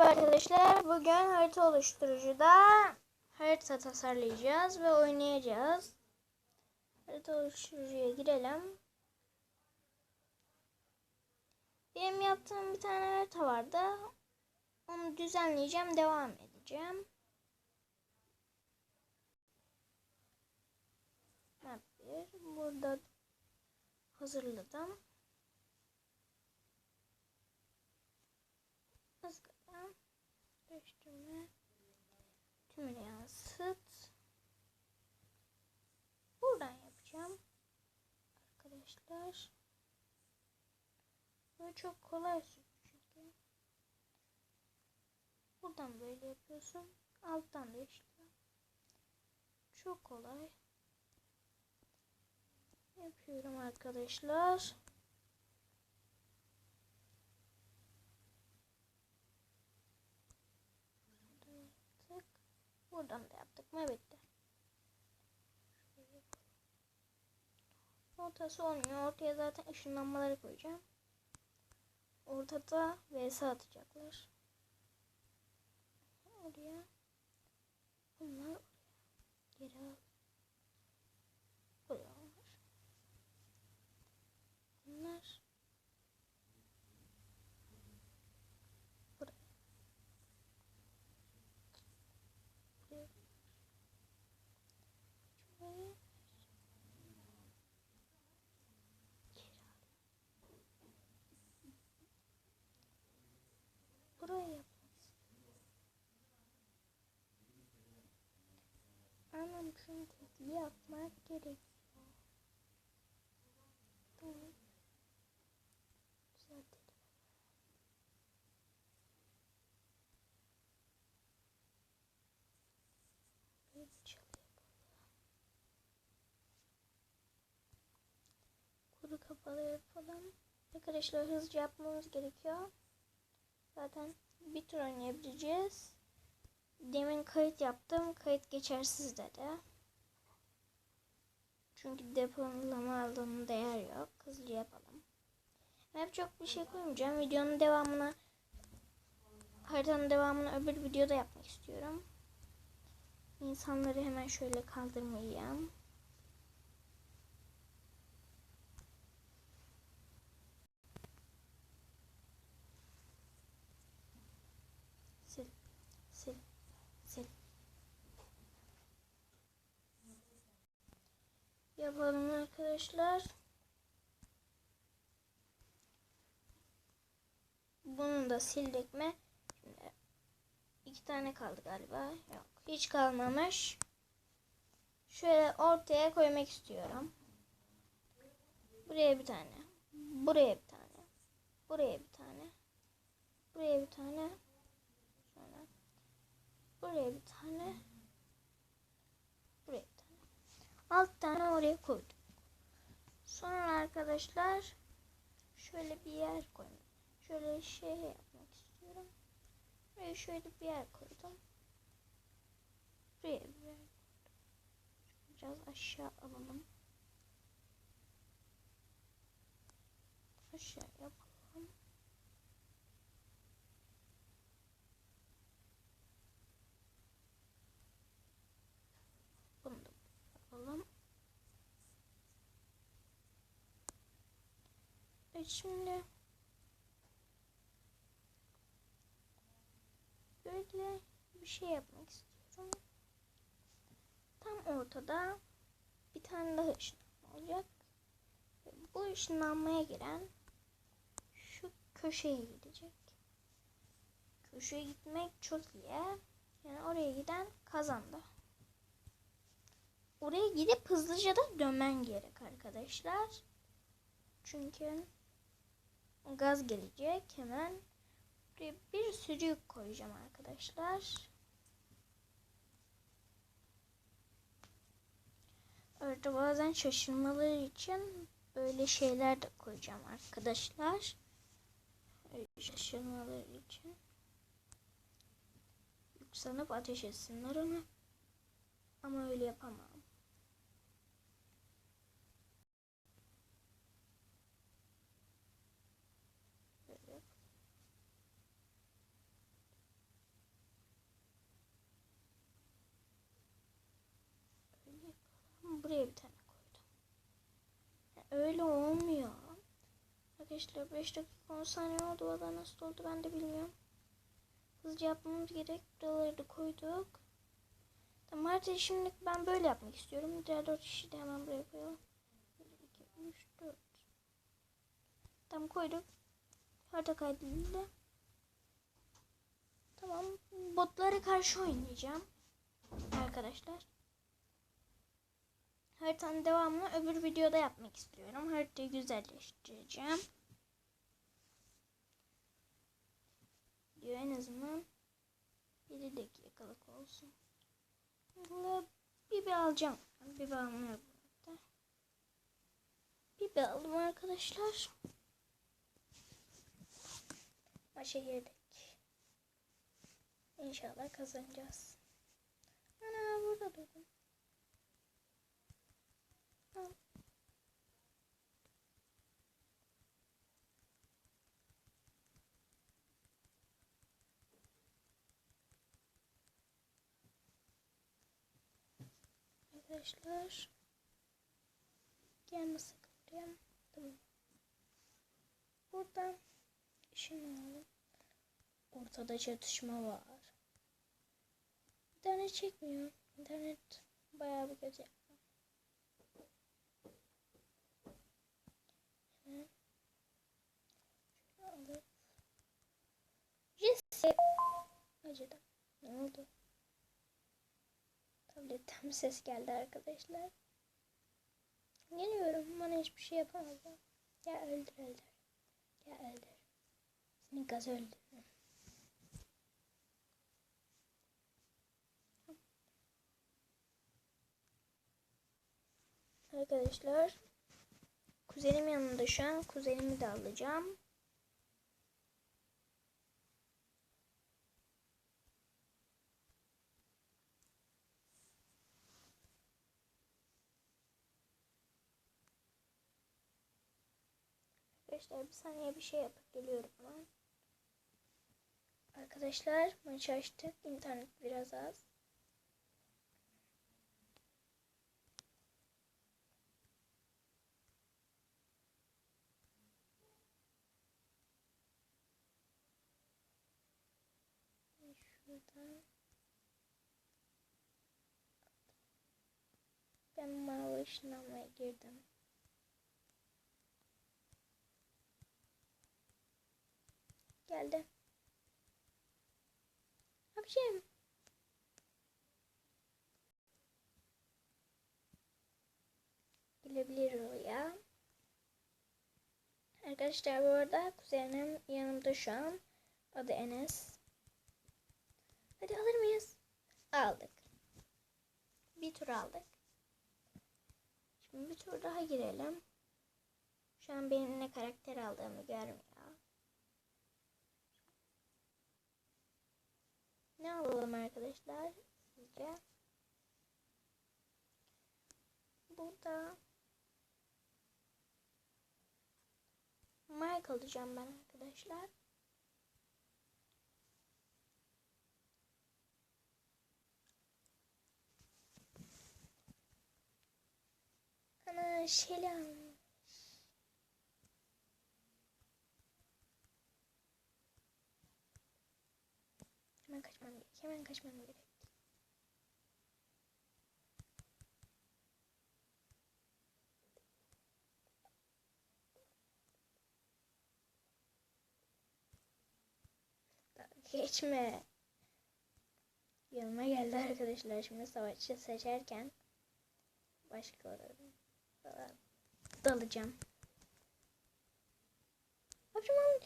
Merhaba arkadaşlar. Bugün harita oluşturucuda harita tasarlayacağız ve oynayacağız. Harita oluşturucuya girelim. Benim yaptığım bir tane harita vardı. Onu düzenleyeceğim, devam edeceğim. Map 1. Burada hazırladım. Tümünü yansıt. Buradan yapacağım. Arkadaşlar. Bu çok kolay çünkü. Buradan böyle yapıyorsun. Alttan da işte. Çok kolay. Yapıyorum arkadaşlar. Buradan da yaptık mı bitti. Ortası olmuyor. Ortaya zaten ışınlanmaları koyacağım. Ortada vs atacaklar. Oraya. Bunlar oraya. Geri al. Buraya. Bunlar. Buraya. Buraya. Şuraya. Geri al. Buraya yapmak Anam çünkü yapmak gerekiyor. Yapalım. Kuru kapalı yapalım. Arkadaşlar hızlıca yapmamız gerekiyor. Zaten bir tur oynayabileceğiz. Demin kayıt yaptım. Kayıt geçersiz dedi. Çünkü depolama alanı değer yok. Hızlı yapalım. Ben çok bir şey koymayacağım. Videonun devamını haritanın devamını öbür videoda yapmak istiyorum. İnsanları hemen şöyle kaldırmayayım. Sil, sil, sil. Yapalım arkadaşlar. Bunu da sildik mi? Şimdi iki tane kaldı galiba. Yok. Hiç kalmamış. Şöyle ortaya koymak istiyorum. Buraya bir tane. Buraya bir tane. Buraya bir tane. Buraya bir tane. Sonra buraya bir tane. 6 tane oraya koydum. Sonra arkadaşlar şöyle bir yer koydum. Şöyle şey yapmak istiyorum. Buraya şöyle bir yer koydum. Buraya bir yer koydum. Biraz aşağı alalım. Aşağı yapalım. Evet şimdi böyle bir şey yapmak istiyorum. Tam ortada bir tane daha ışınlanma olacak. Bu ışınlanmaya giren şu köşeye gidecek. Köşeye gitmek çok iyi. Yani oraya giden kazandı. Oraya gidip hızlıca da dönmen gerek arkadaşlar. Çünkü gaz gelecek hemen. Buraya bir sürü koyacağım arkadaşlar. Orada bazen şaşırmaları için böyle şeyler de koyacağım arkadaşlar. Şaşırmaları için. Yükselip ateş etsinler onu. Ama öyle yapamam. Böyle. Buraya bir tane koydum. Öyle olmuyor. Arkadaşlar 5 dakika 10 saniye oldu. Valla nasıl oldu ben de bilmiyorum. Hızlıca yapmamız gerek. Buraları da koyduk. Tamam haritayı şimdi ben böyle yapmak istiyorum. Diğer 4 kişi de hemen buraya koyalım. 1, 2, 3, 4. Tamam koyduk. Harita kaydedildi. Tamam. Botlara karşı oynayacağım. Arkadaşlar. Haritanın devamını öbür videoda yapmak istiyorum. Haritayı güzelleştireceğim. Diyor en azından 7 dakikalık olsun. Bibi alacağım. Bibi almıyorum. Bibi aldım arkadaşlar. Maça girdik. İnşallah kazanacağız. Ana burada durdum. Arkadaşlar gelme sakın buraya. Tamam. Buradan işini alalım. Ortada çatışma var. İnternet çekmiyor. İnternet bayağı bir kötü. Ne oldu? Tabletten bir ses geldi arkadaşlar. Geliyorum. Bana hiçbir şey yapamazlar. Ya öldür öldür. Ya öldür. Seni gaz öldürürüm. Arkadaşlar kuzenim yanında şu an kuzenimi de alacağım. Arkadaşlar bir saniye bir şey yapıp geliyorum ben. Arkadaşlar maçı açtık. İnternet biraz az. Şuradan. Ben mavi ışınlanmaya girdim. Geldi. Abicim. Gelebilir o ya. Arkadaşlar bu arada kuzenim yanımda şu an. Adı Enes. Hadi alır mıyız? Aldık. Bir tur aldık. Şimdi bir tur daha girelim. Şu an benim ne karakter aldığımı görmüyor. Ne alalım arkadaşlar sizce? Burada Mike alacağım ben arkadaşlar. Ana Şeli. Hemen kaçmam gerek. Hemen kaçmam gerek. Geçme. Yanıma geldi arkadaşlar. Şimdi savaşçı seçerken başka falan dalacağım. Yapacağım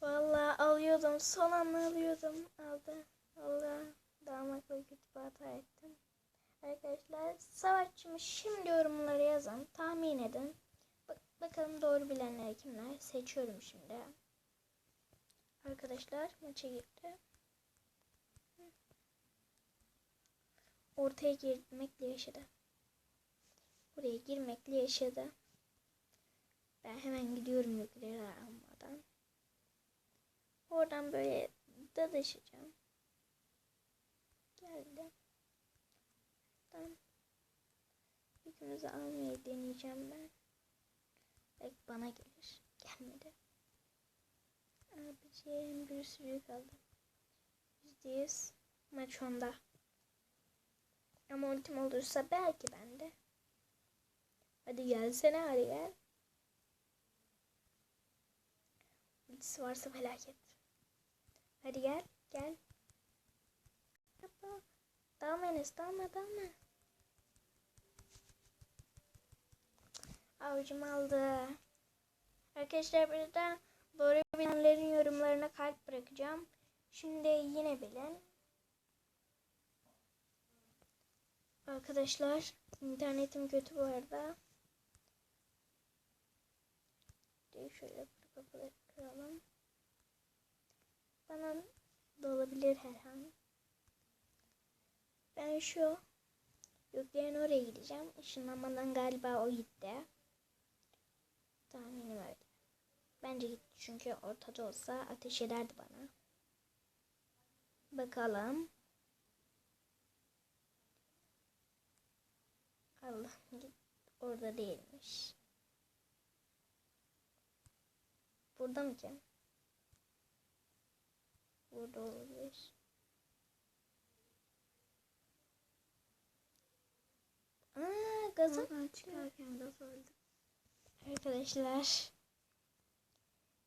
Vallahi alıyordum. Son anda alıyordum. Aldı. Allah damakla kötü bir hata ettim. Arkadaşlar savaşçımı şimdi yorumlara yazın. Tahmin edin. Bak bakalım doğru bilenler kimler. Seçiyorum şimdi. Arkadaşlar maça girdi. Ortaya girmekle yaşadı. Buraya girmekle yaşadı. Ben hemen gidiyorum yukarı almadan. Oradan böyle dadaşacağım. Geldi. Bir yükümüzü almayı deneyeceğim ben. Belki bana gelir. Gelmedi. Abiciğim bir sürü. Yüzde yüz maç onda. Ama ultim olursa belki bende. Hadi gelsene hadi gel. Ultisi varsa felaket. Hadi gel gel. Dalma Enes dalma dalma. Avucum aldı. Arkadaşlar burada doğru bilenlerin yorumlarına kalp bırakacağım. Şimdi yine bilin. Arkadaşlar internetim kötü bu arada. Şöyle kıralım. Bana da olabilir her an. Ben şu yüklerin oraya gideceğim. Işınlanmadan galiba o gitti. Tahminim öyle. Bence gitti çünkü ortada olsa ateş ederdi bana. Bakalım. Allah git. Orada değilmiş. Burada mı ki? Burada olabilir. Aa, gaza çıkarken gaz öldü. Arkadaşlar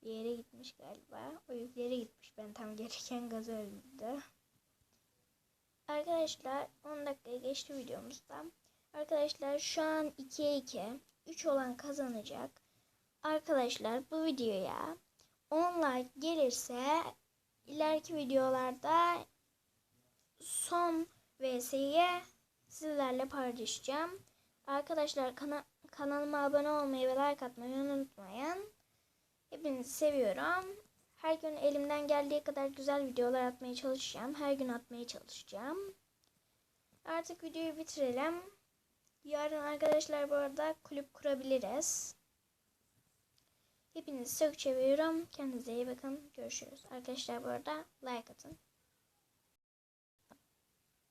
bir yere gitmiş galiba. O yere gitmiş. Ben tam gereken gaz öldü. Arkadaşlar 10 dakika geçti videomuzda. Arkadaşlar şu an 2'ye 2. 3 olan kazanacak. Arkadaşlar bu videoya 10 like gelirse ileriki videolarda son vs'yi sizlerle paylaşacağım. Arkadaşlar kana kanalıma abone olmayı ve like atmayı unutmayın. Hepinizi seviyorum. Her gün elimden geldiği kadar güzel videolar atmaya çalışacağım. Her gün atmaya çalışacağım. Artık videoyu bitirelim. Yarın arkadaşlar bu arada kulüp kurabiliriz. Hepinizi çok seviyorum. Kendinize iyi bakın. Görüşürüz. Arkadaşlar bu arada like atın.